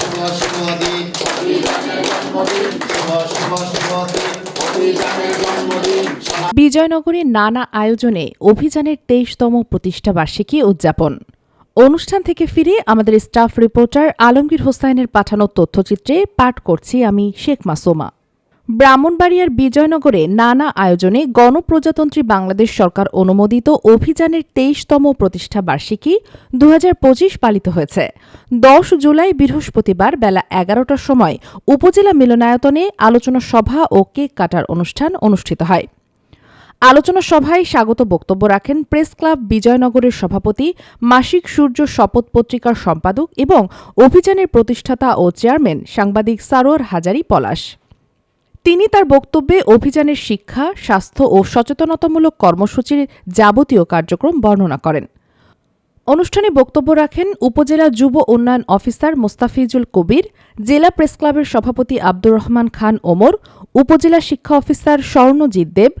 শুভ শুভ দিন শুভ শুভ শুভ দিন বিজয়নগরে নানা আয়োজনে অভিযানের তেইশতম প্রতিষ্ঠাবার্ষিকী উদযাপন। অনুষ্ঠান থেকে ফিরে আমাদের স্টাফ রিপোর্টার আলমগীর হোসাইনের পাঠানো তথ্যচিত্রে পাঠ করছি আমি শেখ মাসুমা। ব্রাহ্মণবাড়িয়ার বিজয়নগরে নানা আয়োজনে গণপ্রজাতন্ত্রী বাংলাদেশ সরকার অনুমোদিত অভিযানের তেইশতম প্রতিষ্ঠা বার্ষিকী দু হাজার পঁচিশ পালিত হয়েছে। দশ জুলাই বৃহস্পতিবার বেলা এগারোটার সময় উপজেলা মিলনায়তনে আলোচনা সভা ও কেক কাটার অনুষ্ঠান অনুষ্ঠিত হয়। আলোচনা সভায় স্বাগত বক্তব্য রাখেন প্রেস ক্লাব বিজয়নগরের সভাপতি, মাসিক সূর্য শপথ পত্রিকার সম্পাদক এবং অভিযানের প্রতিষ্ঠাতা ও চেয়ারম্যান সাংবাদিক সারোয়ার হাজারি পলাশ। তিনি তার বক্তব্যে অভিযানের শিক্ষা, স্বাস্থ্য ও সচেতনতামূলক কর্মসূচির যাবতীয় কার্যক্রম বর্ণনা করেন। অনুষ্ঠানে বক্তব্য রাখেন উপজেলা যুব উন্নয়ন অফিসার মোস্তাফিজুল কবির, জেলা প্রেসক্লাবের সভাপতি আব্দুর রহমান খান ওমর, উপজেলা শিক্ষা অফিসার স্বর্ণজিৎ দেব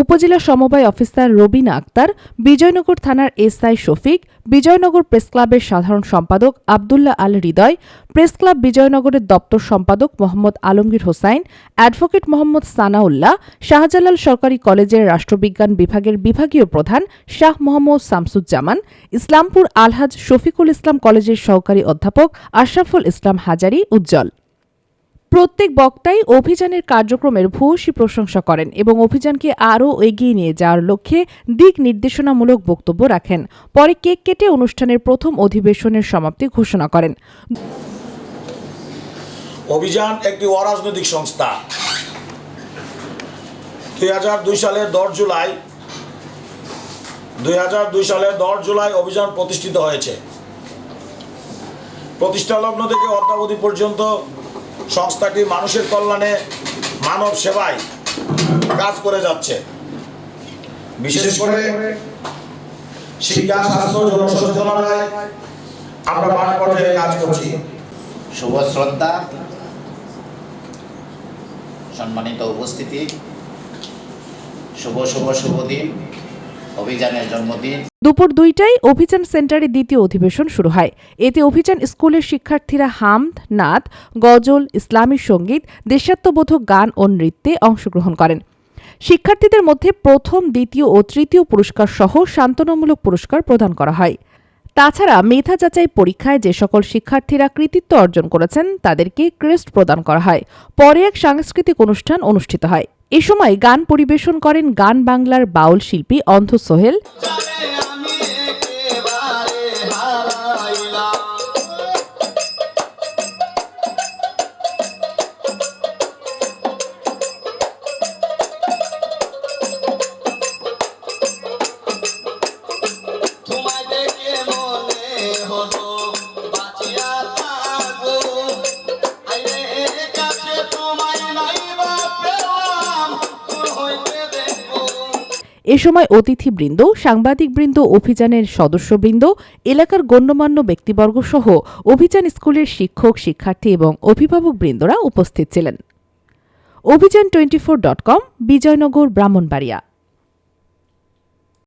উপজেলা সমবায় অফিসার রবিনা আক্তার, বিজয়নগর থানার এসআই শফিক, বিজয়নগর প্রেস ক্লাবের সাধারণ সম্পাদক আবদুল্লাহ আল হৃদয়, প্রেস ক্লাব বিজয়নগরের দপ্তর সম্পাদক মোহাম্মদ আলমগীর হোসাইন, অ্যাডভোকেট মোহাম্মদ সানাউল্লাহ, শাহজালাল সরকারি কলেজের রাষ্ট্রবিজ্ঞান বিভাগের বিভাগীয় প্রধান শাহ মোহাম্মদ শামসুজ্জামান, ইসলামপুর আলহাজ শফিকুল ইসলাম কলেজের সহকারী অধ্যাপক আশরাফুল ইসলাম হাজারি উজ্জ্বল। প্রত্যেক বক্তাই অভিযানের কার্যক্রমের ভূয়সী প্রশংসা করেন এবং অভিযানকে আরও এগিয়ে নিয়ে যাওয়ার লক্ষ্যে দিক নির্দেশনামূলক বক্তব্য রাখেন। পরে কেক কেটে অনুষ্ঠানের প্রথম অধিবেশনের সমাপ্তি ঘোষণা করেন। অভিযান একটি অরাজনৈতিক সংস্থা। দুই হাজার দুই সালের দশ জুলাই, দুই হাজার দুই সালের দশ জুলাই অভিযান প্রতিষ্ঠিত হয়েছে। প্রতিষ্ঠা লগ্ন থেকে অদ্যাবধি পর্যন্ত সংস্থাটি মানুষের কল্যাণে মানব সেবায় কাজ করে যাচ্ছে। বিশেষ করে শিক্ষা স্বাস্থ্য জনসচেতনতায় আমরা মাঠ পর্যায়ে কাজ করছি। শুভ শ্রদ্ধা। সম্মানিত উপস্থিতি। শুভ শুভ শুভ দিন। অভিযানের জন্মদিন। দুপুর দুইটায় অভিযান সেন্টারে দ্বিতীয় অধিবেশন শুরু হয়। এতে অভিযান স্কুলের শিক্ষার্থীরা হামদ, নাত, গজল, ইসলামী সংগীত, দেশাত্মবোধক গান ও নৃত্যে অংশগ্রহণ করেন। শিক্ষার্থীদের মধ্যে প্রথম, দ্বিতীয় ও তৃতীয় পুরস্কার সহ সান্ত্বনামূলক পুরস্কার প্রদান করা হয়। তাছাড়া মেধা যাচাই পরীক্ষায় যে সকল শিক্ষার্থীরা কৃতিত্ব অর্জন করেছেন, তাদেরকে ক্রেস্ট প্রদান করা হয়। পরে এক সাংস্কৃতিক অনুষ্ঠান অনুষ্ঠিত হয়। এ সময় গান পরিবেশন করেন গান বাংলার বাউল শিল্পী অন্ধ সোহেল। এ সময় অতিথিবৃন্দ, সাংবাদিকবৃন্দ, অভিযানের সদস্যবৃন্দ, এলাকার গণ্যমান্য ব্যক্তিবর্গ সহ অভিযান স্কুলের শিক্ষক, শিক্ষার্থী এবং অভিভাবক বৃন্দরা উপস্থিত ছিলেন। Abhijan twenty four dot com, Bijoynagar, Brahmanbaria.